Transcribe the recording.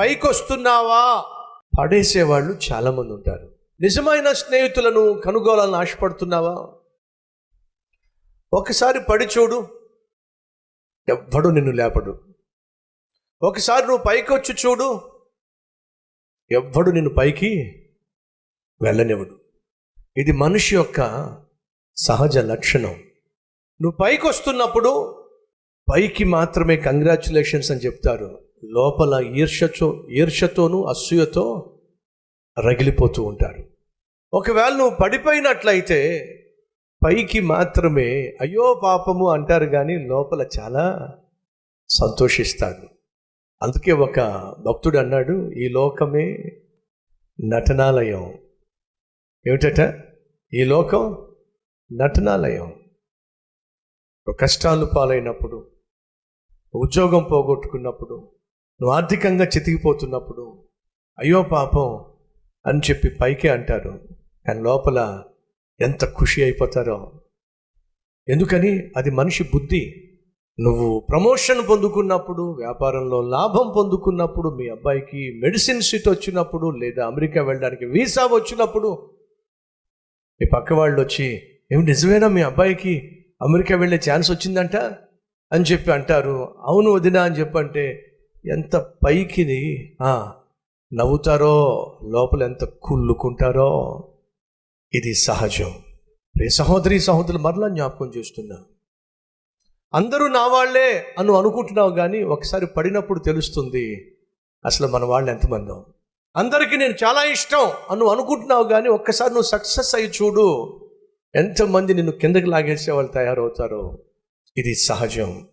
పైకి వస్తున్నావా పడేసేవాళ్ళు చాలామంది ఉంటారు. నిజమైన స్నేహితులను కనుగోలని ఆశపడుతున్నావా? ఒకసారి పడి చూడు. ఎవ్వడు నిన్ను లేపడు. ఒకసారి నువ్వు పైకి వచ్చి చూడు. ఎవ్వడు నిన్ను పైకి వెళ్ళనివ్వడు. ఇది మనిషి యొక్క సహజ లక్షణం. నువ్వు పైకి వస్తున్నప్పుడు పైకి మాత్రమే కంగ్రాచులేషన్స్ అని చెప్తారు. లోపల ఈర్షతో ఈర్షతోనూ అసూయతో రగిలిపోతూ ఉంటారు. ఒకవేళ నువ్వు పడిపోయినట్లయితే పైకి మాత్రమే అయ్యో పాపము అంటారు కానీ లోపల చాలా సంతోషిస్తాడు అందుకే ఒక భక్తుడు అన్నాడు ఈ లోకమే నటనాలయం. ఏమిటట? ఈ లోకం నటనాలయం. కష్టాలు పాలైనప్పుడు ఉద్యోగం పోగొట్టుకున్నప్పుడు నువ్వు ఆర్థికంగా చితికిపోతున్నప్పుడు అయ్యో పాపం అని చెప్పి పైకే అంటారు. కానీ లోపల ఎంత ఖుషి అయిపోతారో. ఎందుకని? అది మనిషి బుద్ధి. నువ్వు ప్రమోషన్ పొందుకున్నప్పుడు వ్యాపారంలో లాభం పొందుకున్నప్పుడు మీ అబ్బాయికి మెడిసిన్ సీట్ వచ్చినప్పుడు లేదా అమెరికా వెళ్ళడానికి వీసా వచ్చినప్పుడు మీ పక్క వాళ్ళు వచ్చి ఏమి నిజమేనా మీ అబ్బాయికి అమెరికా వెళ్ళే ఛాన్స్ వచ్చిందంట? అని చెప్పి అంటారు. అవును వదినా అని చెప్పంటే ఎంత పైకి నవ్వుతారో లోపల ఎంత కుళ్ళుకుంటారో ఇది సహజం. రే సహోదరి సహోదరులు మరలా జ్ఞాపకం చేస్తున్నా. అందరూ నా వాళ్ళే అను అనుకుంటున్నావు కానీ ఒకసారి పడినప్పుడు తెలుస్తుంది అసలు మన వాళ్ళు ఎంతమందో. అందరికీ నేను చాలా ఇష్టం అను అనుకుంటున్నావు కానీ ఒక్కసారి నువ్వు సక్సెస్ అయ్యి చూడు ఎంతమంది నిన్ను కిందకి లాగేసే వాళ్ళు తయారవుతారో. ఇది సహజం.